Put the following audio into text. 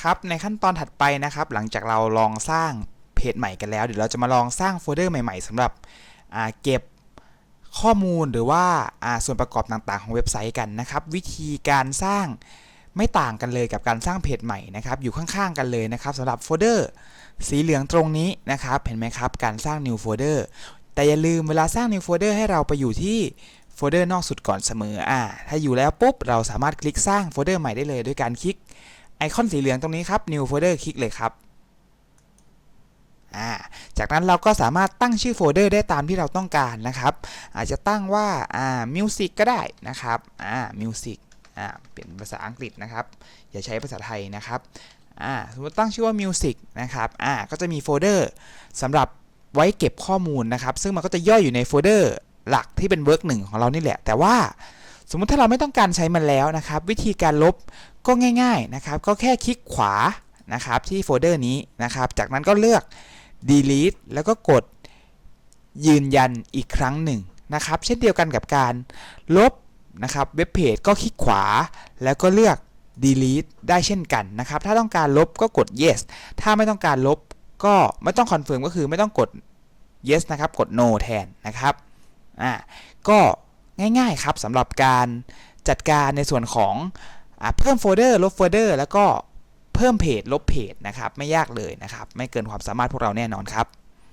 ครับในขั้นตอนถัดไปนะครับ หลังจากเราลองสร้างเพจใหม่กันแล้ว เดี๋ยวเราจะมาลองสร้างโฟลเดอร์ใหม่ ๆสำหรับเก็บข้อมูลหรือว่าอ่าส่วนประกอบต่างๆ ของเว็บไซต์กันนะครับ วิธีการสร้างไม่ต่างกันเลยกับการสร้างเพจใหม่นะครับ อยู่ข้างๆกันเลยนะครับสำหรับโฟลเดอร์สีเหลืองตรงนี้นะครับ เห็นไหมครับ การสร้าง new folder แต่อย่าลืมเวลาสร้าง new folder ให้เราไปอยู่ที่โฟลเดอร์นอกสุดก่อนเสมออ่าถ้าอยู่แล้วปุ๊บ เราสามารถคลิกสร้างโฟลเดอร์ใหม่ได้เลย ด้วยการคลิก ไอคอนสีเหลืองตรงนี้ครับ New Folder คลิกเลยครับาจากนั้นเราก็สามารถตั้งชื่อโฟลเดอร์ได้ตามที่เราต้องการนะครับ อาจจะตั้งว่าอ่า Music ก็ได้นะครับอ่า Music อ่าเป็นภาษาอังกฤษนะครับ อย่าใช้ภาษาไทยนะครับอ่าสมมติตั้งชื่อว่า Music นะครับอ่าก็จะมีโฟลเดอร์สำหรับไว้เก็บข้อมูลนะครับ ซึ่งมันก็จะย่อยอยู่ในโฟลเดอร์หลักที่เป็นเวิร์กหนึ่งของเรานี่แหละ แต่ว่าสมมติถ้าเราไม่ต้องการใช้มันแล้วนะครับ วิธีการลบ ก็ง่ายๆนะครับก็แค่คลิกขวานะครับที่โฟลเดอร์นี้นะครับจากนั้นก็เลือก delete แล้วก็กดยืนยันอีกครั้งหนึ่งนะครับเช่นเดียวกันกับการลบนะครับเว็บเพจก็คลิกขวาแล้วก็เลือก delete ได้เช่นกันนะครับถ้าต้องการลบก็กด yes ถ้าไม่ต้องการลบก็ไม่ต้อง confirm ก็คือไม่ต้องกด yes นะครับกด no แทนนะครับอ่าก็ง่ายๆครับสำหรับการจัดการในส่วนของ เพิ่มโฟลเดอร์ลบโฟลเดอร์แล้วก็เพิ่มเพจลบเพจนะครับไม่ยากเลยนะครับไม่เกินความสามารถพวกเราแน่นอนครับ